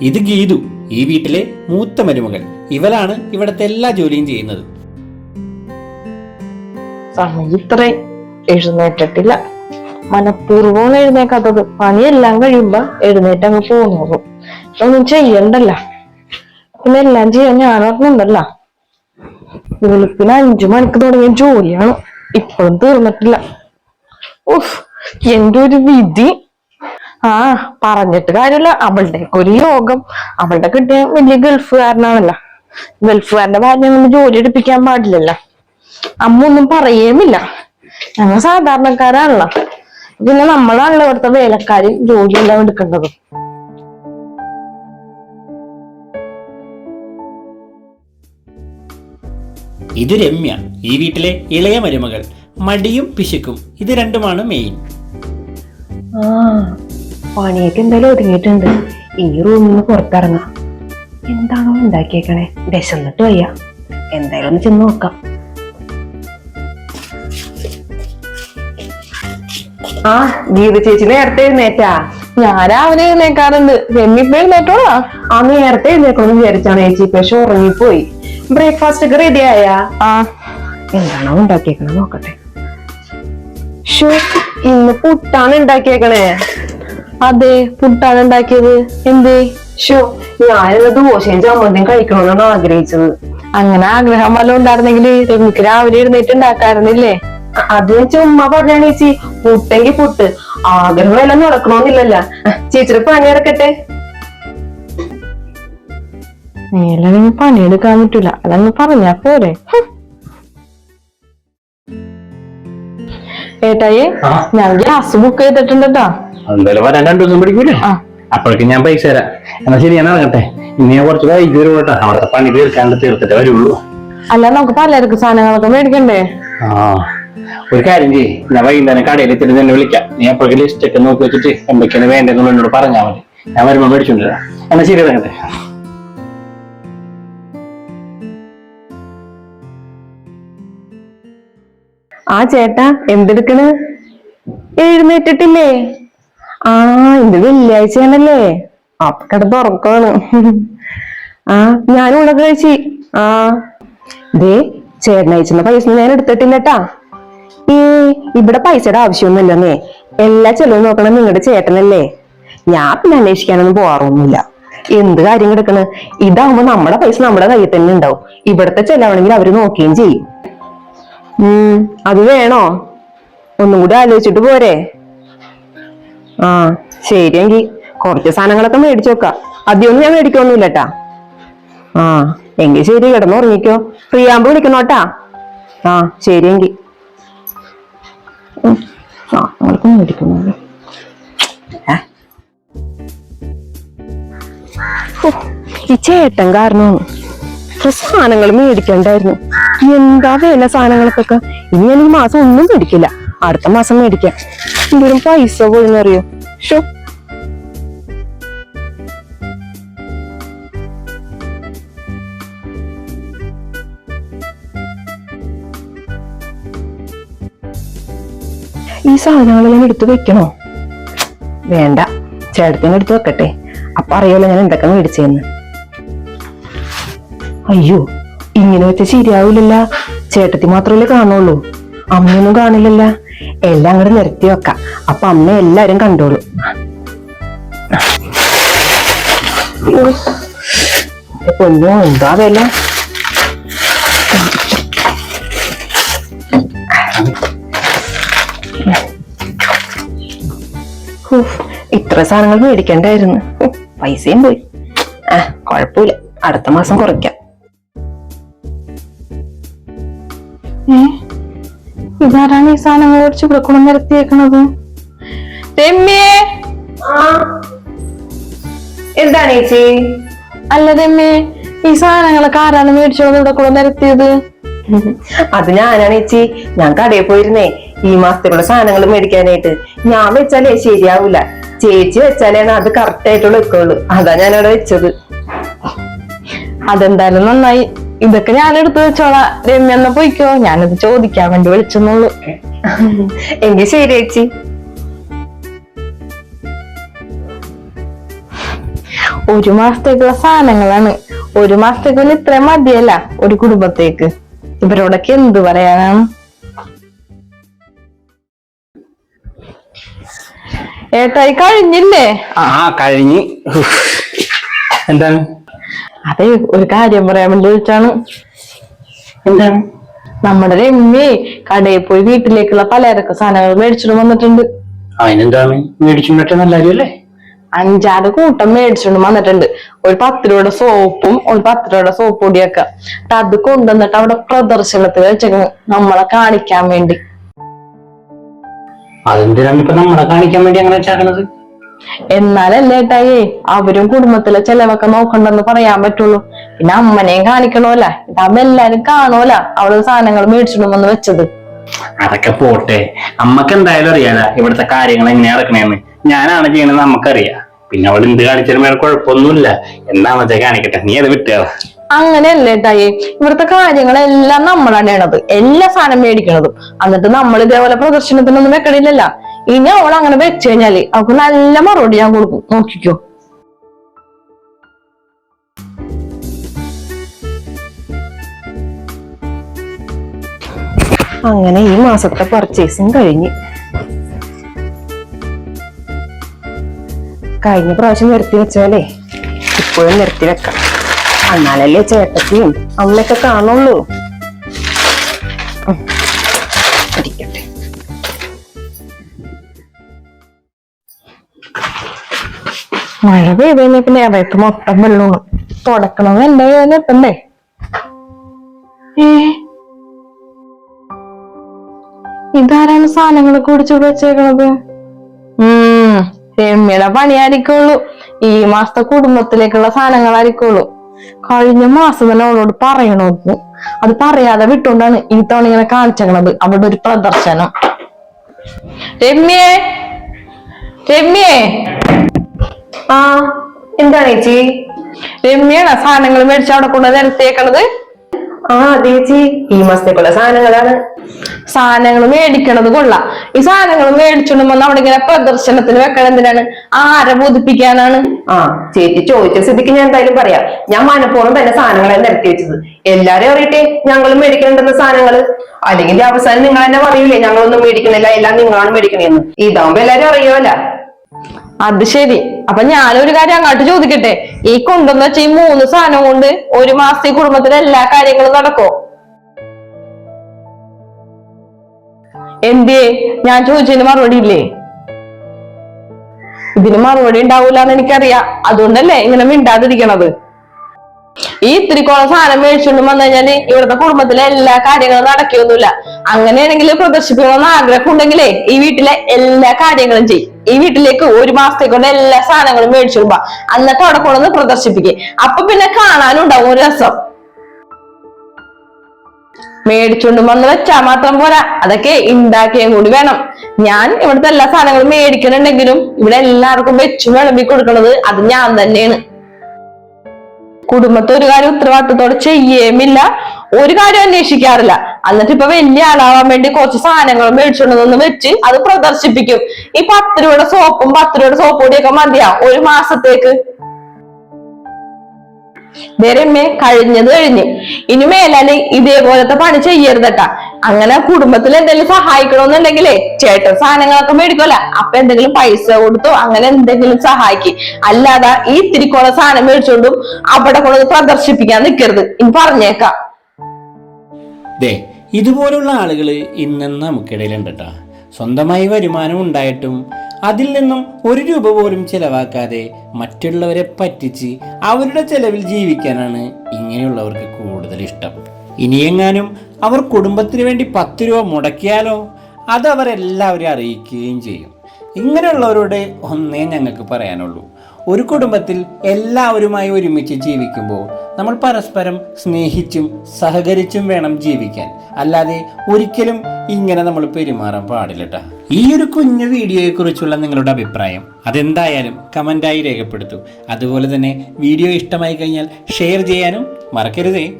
ഇത് ഗീതു ഈ വീട്ടിലെ മൂത്ത മരുമകൾ. ഇവരാണ് ഇവിടത്തെ എല്ലാ ജോലിയും ചെയ്യുന്നത്. ഇത്രയും. എഴുന്നേറ്റിട്ടില്ല. മനഃപൂർവം എഴുന്നേക്കാത്തത്. പണിയെല്ലാം കഴിയുമ്പോ എഴുന്നേറ്റ് അങ്ങ് പോന്നോളൂ ഒന്നും ചെയ്യണ്ടല്ല. പിന്നെ എല്ലാം ചെയ്യാൻ ഞാൻ ഓർമ്മണ്ടല്ല വെളുപ്പിന് അഞ്ചു മണിക്ക് തുടങ്ങിയ ജോലിയാണ്. ഇപ്പോഴും തീർന്നിട്ടില്ല. ഉഫ് എന്റെ ഒരു വിധി. ആ പറഞ്ഞിട്ട് കാര്യമില്ല അവളുടെ ഒരു യോഗം അവളുടെ കിട്ടിയ വലിയ ഗൾഫുകാരനാണല്ലോ. ഗൾഫുകാരന്റെ ഭാര്യ നമ്മൾ ജോലി എടുപ്പിക്കാൻ പാടില്ലല്ലോ. അമ്മ ഒന്നും പറയേമില്ല ഞങ്ങൾ സാധാരണക്കാരാണല്ലോ. പിന്നെ നമ്മളാണല്ലോ ഇവിടുത്തെ വേലക്കാരി ജോലിയെല്ലാം എടുക്കേണ്ടത്. ഇത് രമ്യ ഈ വീട്ടിലെ ഇളയ മരുമകൾ. മടിയും പിശുക്കും. ഇത് രണ്ടുമാണ് മെയിൻ ആ പണിയൊക്കെ എന്തായാലും ഒതുങ്ങിയിട്ടുണ്ട്. ഈ റൂമിൽ നിന്ന് പുറത്തിറങ്ങാം. എന്താണോ ഉണ്ടാക്കിയേക്കണേ? വിശന്നിട്ട് വയ്യ. എന്തായാലും ഒന്ന് ചെന്ന് നോക്കാം. ആ ഗീത ചേച്ചി നേരത്തെ എഴുന്നേറ്റാ? ഞാൻ അവനെ എഴുന്നേക്കാറുണ്ട്. രമ്യപ്പ എഴുന്നേറ്റോളാ? ആ നേരത്തെ എഴുന്നേക്കണം വിചാരിച്ചാണ് ചേച്ചി. പക്ഷെ ഉറങ്ങിപ്പോയി. ബ്രേക്ക്ഫാസ്റ്റ് ഒക്കെ റെഡി ആയാ? ആ. എന്താണോ ഉണ്ടാക്കിയേക്കണേ? നോക്കട്ടെ. ഷോ ഇന്ന് പുട്ടാണ് ഉണ്ടാക്കിയേക്കണേ. അതെ പുട്ടാണ് ഉണ്ടാക്കിയത്. എന്തേ? ഷോ ഞാനിന്ന് ദോശയും ചമ്മന്തിയും കഴിക്കണമെന്നാണ് ആഗ്രഹിച്ചത്. അങ്ങനെ ആഗ്രഹം വല്ലതും ഉണ്ടായിരുന്നെങ്കിൽ രമിക്ക് രാവിലെ എഴുന്നേറ്റ് ഉണ്ടാക്കാറുന്നില്ലേ അത് ചുമ്മാ പറഞ്ഞാണ് ചേച്ചി. പുട്ടെങ്കി പുട്ട്. ആഗ്രഹം എല്ലാം നടക്കണമെന്നില്ലല്ല ചേച്ചിയുടെ പണി നടക്കട്ടെ. നീലങ്ങ് പണിയെടുക്കാൻ പറ്റൂല. അതങ്ങ് പറഞ്ഞാ പോരെ. ഏട്ടായി ഞാൻ ഗ്യാസ് ബുക്ക് ചെയ്തിട്ടുണ്ട് കേട്ടോ എന്തായാലും വരാൻ രണ്ടു ദിവസം പിടിക്കൂലേ? അപ്പോഴേക്കും ഞാൻ പൈസ തരാം. എന്നാ ശരി ഞാൻ ഇറങ്ങട്ടെ. ഇനി ഞാൻ കുറച്ച് വൈകി വരും കേട്ടോ. അവിടുത്തെ പണി തീർക്കാണ്ട് തീർത്തിട്ടേ വരുള്ളൂ. അല്ല നമുക്ക് പലർക്ക് സാധനങ്ങളൊക്കെ മേടിക്കണ്ടേ? ആ. ഒരു കാര്യം ചെയ്യ്. ഞാൻ വൈകുന്നേരം കടയിൽ എത്തിയിട്ട് തന്നെ വിളിക്കാം. നീ അപ്പോഴേക്കും ലിസ്റ്റ് ഒക്കെ നോക്കി വെച്ചിട്ട് എന്തൊക്കെയാണ് വേണ്ടതെന്നുള്ള എന്നോട് പറഞ്ഞാൽ മതി. ഞാൻ വരുമ്പോ മേടിച്ചോണ്ട് എന്നാ ശരി ഇറങ്ങട്ടെ. ആ ചേട്ടാ എന്തെടുക്കണ്? എഴുന്നേറ്റിട്ടില്ലേ? ആ ഇത് വെള്ളിയാഴ്ചയാണല്ലേ? അപ്പൊ കിടന്ന് ഉറക്കമാണ് ആ ഞാനും ഉള്ള കഴിച്ച്. ആ. ദേ ചേട്ടൻ അയച്ചുന്ന പൈസ ഞാൻ എടുത്തിട്ടില്ലട്ടാ. ഈ ഇവിടെ പൈസയുടെ ആവശ്യമൊന്നുമില്ലെന്നേ. എല്ലാ ചെലവും നോക്കണം നിങ്ങളുടെ ചേട്ടനല്ലേ. ഞാൻ പിന്നെ അന്വേഷിക്കാനൊന്നും പോവാറൊന്നുമില്ല. എന്ത് കാര്യം കിടക്കണ്? ഇതാവുമ്പോ നമ്മുടെ പൈസ നമ്മുടെ കയ്യിൽ തന്നെ ഉണ്ടാവും. ഇവിടത്തെ ചെലവാണെങ്കിൽ അവർ നോക്കുകയും ചെയ്യും. ഉം അത് വേണോ? ഒന്നും കൂടി ആലോചിച്ചിട്ട് പോരെ. ആ ശരിയെങ്കി കുറച്ച് സാധനങ്ങളൊക്കെ മേടിച്ചു വെക്കാം. അധികമൊന്നും ഞാൻ മേടിക്കൊന്നുമില്ലട്ടാ. ആ എങ്കിൽ ശരി കിടന്നു ഉറങ്ങിക്കോ ഫ്രീ ആകുമ്പോ വിളിക്കണോട്ടാ. ആ ശരിയെങ്കി. ഉം, സാധനങ്ങളൊക്കെ മേടിക്കുന്നുണ്ട് ഈ ചേട്ടൻ കാരണം സാധനങ്ങൾ മേടിക്കണ്ടായിരുന്നു. എന്താ വില സാധനങ്ങൾക്കൊക്കെ? ഇനി ഞാൻ ഈ മാസം ഒന്നും മേടിക്കില്ല. അടുത്ത മാസം മേടിക്കാം. എന്തോരം പൈസ പോയെന്നറിയോ ഷോ ഈ സാധനങ്ങളെല്ലാം എടുത്തു വെക്കണോ? വേണ്ട. ചേട്ടത്തിന് എടുത്തു വെക്കട്ടെ. അപ്പൊ അറിയാലോ ഞാൻ എന്തൊക്കെ മേടിച്ചെന്ന്. അയ്യോ ഇങ്ങനെ വെച്ച ശരിയാവില്ലല്ല ചേട്ടത്തി മാത്രമല്ലേ കാണുള്ളൂ. അമ്മയൊന്നും കാണില്ലല്ല. എല്ലാം കൂടെ നിരത്തി വെക്കാം. അപ്പൊ അമ്മ എല്ലാരും കണ്ടോളൂ. കൊഞ്ഞോ എന്താ വില? ഇത്ര സാധനങ്ങൾ മേടിക്കണ്ടായിരുന്നു. പൈസയും പോയി. ആ കുഴപ്പമില്ല. അടുത്ത മാസം കുറയ്ക്കാം. ഇതാരാണ് ഈ സാധനങ്ങൾ മേടിച്ച് ഇവിടെ കൊണ്ട് നിരത്തിയേക്കണത് രമ്യേ? എന്താണ് ചേച്ചി? അല്ല രമ്യേ ഈ സാധനങ്ങളൊക്കെ ആരാണ് മേടിച്ചോണ്ട് ഇവിടെ കൊണ്ട് നിരത്തിയത്? അത് ഞാനാണ് ചേച്ചി. ഞാൻ കടയിൽ പോയിരുന്നേ. ഈ മാസത്തിലുള്ള സാധനങ്ങൾ മേടിക്കാനായിട്ട്. ഞാൻ വെച്ചാലേ ശരിയാവൂല. ചേച്ചി വെച്ചാലേ അത് കറക്റ്റ് ആയിട്ടുള്ള വെക്കുള്ളൂ അതാ ഞാൻ അവിടെ വെച്ചത്. അതെന്തായാലും നന്നായി. ഇതൊക്കെ ഞാൻ എടുത്തു വെച്ചോളാം. രമ്യ എന്നാ പോയിക്കോ? ഞാനത് ചോദിക്കാൻ വേണ്ടി വിളിച്ചെന്നുള്ളൂ. എങ്കിൽ ശരി ചേച്ചി. ഒരു മാസത്തേക്കുള്ള സാധനങ്ങളാണ്. ഒരു മാസത്തേക്ക് ഇത്രയും മതിയല്ല ഒരു കുടുംബത്തേക്ക്. ഇവരോടൊക്കെ എന്ത് പറയാനാണ്? ഏട്ടായി കഴിഞ്ഞില്ലേ? ആ കഴിഞ്ഞ്. എന്താണ്? അതെ ഒരു കാര്യം പറയാൻ വേണ്ടി വിളിച്ചാണ്. എന്താണ് നമ്മുടെ രമ്മി കടയിൽ പോയി വീട്ടിലേക്കുള്ള പലചരക്ക് സാധനങ്ങൾ മേടിച്ചിട്ട് വന്നിട്ടുണ്ട്. അതിനെന്താണ്? മേടിച്ചിട്ട് നല്ല കാര്യമല്ലേ? അഞ്ചാറ് കൂട്ടം മേടിച്ചോണ്ട് വന്നിട്ടുണ്ട്. ഒരു പത്ത് രൂപയുടെ സോപ്പും ഒരു പത്ത് രൂപയുടെ സോപ്പ് പൊടിയൊക്കെ എന്നിട്ട് അത് കൊണ്ടുവന്നിട്ട് അവിടെ പ്രദർശനത്തിൽ വെച്ചേക്കുന്നു. നമ്മളെ കാണിക്കാൻ വേണ്ടി. അതെന്തിനാണ് ഇപ്പൊ നമ്മളെ കാണിക്കാൻ വേണ്ടി അങ്ങനെ വെച്ചാക്കണത്? എന്നാലല്ലേ ഏട്ടായേ അവരും കുടുംബത്തിലെ ചെലവൊക്കെ നോക്കണ്ടെന്ന് പറയാൻ പറ്റുള്ളൂ. പിന്നെ അമ്മനെയും കാണിക്കണോല. ഇതാവുമ്പോ എല്ലാരും കാണുമല്ല അവൾ സാധനങ്ങൾ മേടിച്ചിടുമെന്ന് വെച്ചത്. അതൊക്കെ പോട്ടെ. അമ്മയ്ക്ക് എന്തായാലും അറിയാല ഇവിടുത്തെ കാര്യങ്ങൾ എങ്ങനെയാ നടക്കണേന്ന്. ഞാനാണ് ചെയ്യണത് നമുക്കറിയാം. പിന്നെ അവൾ എന്ത് കാണിച്ചാലും വേറെ കുഴപ്പമൊന്നുമില്ല. എന്താണെന്ന് വെച്ചാൽ കാണിക്കട്ടെ? നീ അത് വിട്ടുക അങ്ങനെയല്ലേ ഏട്ടായി ഇവിടുത്തെ കാര്യങ്ങളെല്ലാം നമ്മളാണ് ചെയ്യണത് എല്ലാ സാധനം മേടിക്കണതും. എന്നിട്ട് നമ്മൾ ഇതേപോലെ പ്രദർശനത്തിനൊന്നും വെക്കണില്ലല്ല. ഇനി അവൾ അങ്ങനെ വെച്ച് കഴിഞ്ഞാൽ അവൾക്ക് നല്ല മറുപടി ഞാൻ കൊടുക്കും. നോക്കിക്കോ. അങ്ങനെ ഈ മാസത്തെ പർച്ചേസിങ് കഴിഞ്ഞ്. കഴിഞ്ഞ പ്രാവശ്യം നിർത്തി വെച്ചാലേ ഇപ്പോഴും നിർത്തി വെക്കാം. എന്നാലല്ലേ ചേട്ടത്തിയും അമ്മയൊക്കെ കാണുള്ളൂ. മഴ പെയ്ത് കഴിഞ്ഞാൽ പിന്നെ ഇറയത്ത് മൊത്തം വെള്ളമാണ് തുടക്കണമെന്ന് എന്റെ വേദന എത്തണ്ടേ? ഏ? ഇതാരാണ് സാധനങ്ങൾ കുടിച്ചു വെച്ചേക്കണത്? ഉം രമ്യയുടെ പണിയായിരിക്കുള്ളൂ. ഈ മാസത്തെ കുടുംബത്തിലേക്കുള്ള സാധനങ്ങളായിരിക്കുള്ളൂ. കഴിഞ്ഞ മാസം തന്നെ അവളോട് പറയണോന്ന് അത് പറയാതെ വിട്ടുകൊണ്ടാണ് ഈ തവണ ഇങ്ങനെ കാണിച്ചേക്കണത്. അവിടെ ഒരു പ്രദർശനം. രമ്യേ രമ്യേ. ആ എന്താണ് ചേച്ചി? രമ്യാണ് സാധനങ്ങൾ മേടിച്ച് അവിടെ കൊണ്ട് നിരത്തിയേക്കണത്? ആ ചേച്ചി ഈ മാസത്തേക്കുള്ള സാധനങ്ങളാണ്. സാധനങ്ങൾ മേടിക്കണത് കൊള്ളാം. ഈ സാധനങ്ങൾ മേടിച്ചോണ്ട് വന്ന് അവിടെ ഇങ്ങനെ പ്രദർശനത്തിന് വെക്കണം എന്തിനാണ്? ആരെ ബോധിപ്പിക്കാനാണ്? ആ ചേച്ചി ചോദിച്ച സ്ഥിതിക്ക് ഞാൻ എന്തായാലും പറയാം. ഞാൻ മനഃപൂർവം തന്നെ സാധനങ്ങളെ നിരത്തി വെച്ചത്. എല്ലാരും അറിയട്ടെ ഞങ്ങൾ മേടിക്കണ്ടെന്ന സാധനങ്ങൾ അല്ലെങ്കിൽ അവസാനം നിങ്ങൾ തന്നെ പറയൂലേ ഞങ്ങളൊന്നും മേടിക്കണില്ല എല്ലാം നിങ്ങളാണ് മേടിക്കണേന്ന്. ഇതാവുമ്പോ എല്ലാരും അറിയുമല്ല അത് ശരി. അപ്പൊ ഞാനൊരു കാര്യം അങ്ങോട്ട് ചോദിക്കട്ടെ? ഈ കൊണ്ടെന്ന് വെച്ച ഈ മൂന്ന് സാധനം കൊണ്ട് ഒരു മാസത്തെ കുടുംബത്തിലെ എല്ലാ കാര്യങ്ങളും നടക്കോ? എന്തേ ഞാൻ ചോദിച്ചതിന് മറുപടി ഇല്ലേ? ഇതിന് മറുപടി ഉണ്ടാവൂല എന്ന് എനിക്കറിയാം. അതുകൊണ്ടല്ലേ ഇങ്ങനെ മിണ്ടാതിരിക്കണത്? ഈ ഇത്തിരിക്കോളം സാധനം മേടിച്ചുകൊണ്ട് വന്നു കഴിഞ്ഞാൽ ഇവിടുത്തെ കുടുംബത്തിലെ എല്ലാ കാര്യങ്ങളും നടക്കുകയൊന്നുമില്ല അങ്ങനെയാണെങ്കിൽ പ്രദർശിപ്പിക്കണമെന്ന് ആഗ്രഹം ഉണ്ടെങ്കിലേ ഈ വീട്ടിലെ എല്ലാ കാര്യങ്ങളും ചെയ്യും. ഈ വീട്ടിലേക്ക് ഒരു കൊണ്ട് എല്ലാ സാധനങ്ങളും മേടിച്ചു എന്നിട്ട് അവിടെ കൊണ്ടുവന്ന് പ്രദർശിപ്പിക്കേ. അപ്പൊ പിന്നെ കാണാനും ഉണ്ടാവും ഒരു രസം. മേടിച്ചുകൊണ്ട് വന്ന് വെച്ചാ മാത്രം പോരാ. അതൊക്കെ ഉണ്ടാക്കിയും കൂടി വേണം. ഞാൻ ഇവിടുത്തെ എല്ലാ സാധനങ്ങളും മേടിക്കണുണ്ടെങ്കിലും ഇവിടെ എല്ലാവർക്കും വെച്ചു വിളമ്പി കൊടുക്കുന്നത് അത് ഞാൻ തന്നെയാണ്. കുടുംബത്തെ ഒരു കാര്യം ഉത്തരവാദിത്തത്തോടെ ചെയ്യേമില്ല ഒരു കാര്യം അന്വേഷിക്കാറില്ല. എന്നിട്ട് ഇപ്പൊ വലിയ ആളാവാൻ വേണ്ടി കുറച്ച് സാധനങ്ങൾ മേടിച്ചോണ്ടെന്ന് വെച്ച് അത് പ്രദർശിപ്പിക്കും. ഈ പത്ത് രൂപയുടെ സോപ്പും പത്ത് രൂപയുടെ സോപ്പ് പൊടിയൊക്കെ മതിയാ? ഒരു മാസത്തേക്ക്. വേറെ കഴിഞ്ഞത് കഴിഞ്ഞ്. ഇനി മേലാൽ ഇതേപോലത്തെ പണി ചെയ്യരുതട്ടാ അങ്ങനെ കുടുംബത്തിൽ എന്തെങ്കിലും സഹായിക്കണമെന്നുണ്ടെങ്കിലേ ചേട്ടൻ സാധനങ്ങളൊക്കെ മേടിക്കുമല്ല അപ്പൊ എന്തെങ്കിലും പൈസ കൊടുത്തോ അങ്ങനെ എന്തെങ്കിലും സഹായിക്കും. അല്ലാതെ ഈ തിരിക്കോള സാധനം മേടിച്ചോണ്ടും അവിടെ കൊണ്ട് പ്രദർശിപ്പിക്കാൻ നിൽക്കരുത് ഇനി പറഞ്ഞേക്കാം. ഇതുപോലുള്ള ആളുകൾ ഇന്നും നമുക്കിടയിലുണ്ട് കേട്ടോ സ്വന്തമായി വരുമാനം ഉണ്ടായിട്ടും അതിൽ നിന്നും ഒരു രൂപ പോലും ചിലവാക്കാതെ മറ്റുള്ളവരെ പറ്റിച്ച് അവരുടെ ചെലവിൽ ജീവിക്കാനാണ് ഇങ്ങനെയുള്ളവർക്ക് കൂടുതൽ ഇഷ്ടം ഇനിയെങ്ങാനും അവർ കുടുംബത്തിന് വേണ്ടി പത്ത് രൂപ മുടക്കിയാലോ? അത് അവരെല്ലാവരെയും അറിയിക്കുകയും ചെയ്യും. ഇങ്ങനെയുള്ളവരോട് ഒന്നേ ഞങ്ങൾക്ക് പറയാനുള്ളൂ. ഒരു കുടുംബത്തിൽ എല്ലാവരുമായി ഒരുമിച്ച് ജീവിക്കുമ്പോൾ നമ്മൾ പരസ്പരം സ്നേഹിച്ചും സഹകരിച്ചും വേണം ജീവിക്കാൻ. അല്ലാതെ ഒരിക്കലും ഇങ്ങനെ നമ്മൾ പെരുമാറാൻ പാടില്ല ഈ ഒരു കുഞ്ഞു വീഡിയോയെക്കുറിച്ചുള്ള നിങ്ങളുടെ അഭിപ്രായം അതെന്തായാലും കമന്റായി രേഖപ്പെടുത്തൂ. അതുപോലെ തന്നെ വീഡിയോ ഇഷ്ടമായി കഴിഞ്ഞാൽ ഷെയർ ചെയ്യാനും മറക്കരുതേ.